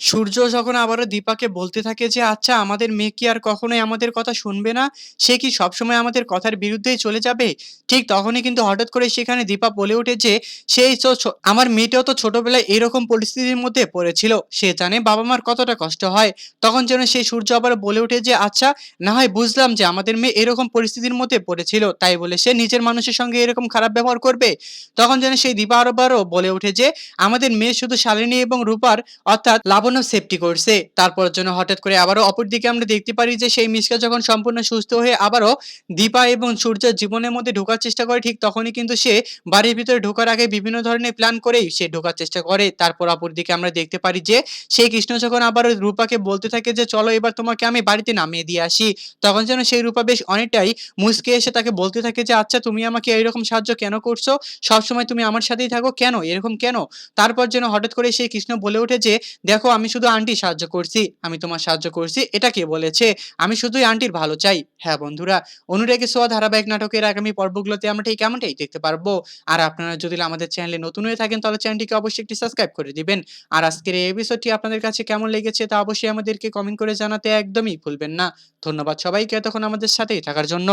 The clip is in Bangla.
সূর্য যখন আবারও দীপাকে বলতে থাকে যে, "আচ্ছা আমাদের মেয়ে কি আর কখনোই আমাদের কথা শুনবে না? সে কি সবসময় আমাদের কথার বিরুদ্ধেই চলে যাবে?" ঠিক তখনই কিন্তু হঠাৎ করে সেখানে দীপা বলে ওঠে যে, "সেই তো আমার মেয়েটাও তো ছোটবেলায় এরকম পরিস্থিতির মধ্যে পড়েছিল। সে জানে বাবা-মার কতটা কষ্ট হয়।" তখন যেন সেই সূর্য আবার বলে ওঠে যে, "আচ্ছা না হয় বুঝলাম যে আমাদের মেয়ে এরকম পরিস্থিতির মধ্যে পড়েছিল। তাই বলে সে নিজের মানুষের সঙ্গে এরকম খারাপ ব্যবহার করবে?" তখন যেন সেই দীপা আবারও বলে ওঠে যে, "আমাদের মেয়ে শুধু শালিনী এবং রূপার অর্থাৎ লাবণ্য সেফটি করছে। তারপর যেন হঠাৎ করে আবারও অপরদিকে আমরা দেখতে পারি যে সেই মিশকা যখন সম্পূর্ণ সুস্থ হয়ে আবারও দীপা এবং সূর্যের জীবনের মধ্যে ঢোকার চেষ্টা করে ঠিক তখনই কিন্তু সে বাড়ির ভিতরে ঢোকার আগে বিভিন্ন ধরনের প্ল্যান করেই সে ঢোকার চেষ্টা করে। তারপর অপরদিকে আমরা দেখতে পারি যে সেই কৃষ্ণ যখন আবারও রূপাকে বলতে থাকে যে, "চলো এবার তোমাকে আমি বাড়িতে নামিয়ে দিয়ে আসি।" তখন যেন সেই রূপা বেশ অনেকটাই মুচকে এসে তাকে বলতে থাকে যে, "আচ্ছা তুমি আমাকে এইরকম সাহায্য কেন করছ? সবসময় তুমি আমার সাথেই থাকো কেন? এরকম কেন?" তারপর যেন হঠাৎ করে সেই কৃষ্ণ বলে ওঠে যে, "দেখো আমি শুধু আন্টি সাহায্য করছি। আমি তোমার সাহায্য করছি এটা কে বলেছে? আমি শুধুই আন্টির ভালো চাই।" হ্যাঁ বন্ধুরা, অনুরাগী ছোঁয়া ধারাবাহিক নাটকের আগামী পর্বগুলোতে আমরা ঠিক এমনটাই দেখতে পারব। আর আপনারা যদি আমাদের চ্যানেলে নতুন হয়ে থাকেন তাহলে চ্যানেলটিকে অবশ্যই একটি সাবস্ক্রাইব করে দিবেন। আর আজকের এই এপিসোডটি আপনাদের কাছে কেমন লেগেছে তা অবশ্যই আমাদেরকে কমেন্ট করে জানাতে একদমই ভুলবেন না। ধন্যবাদ সবাইকে এতক্ষণ আমাদের সাথেই থাকার জন্য।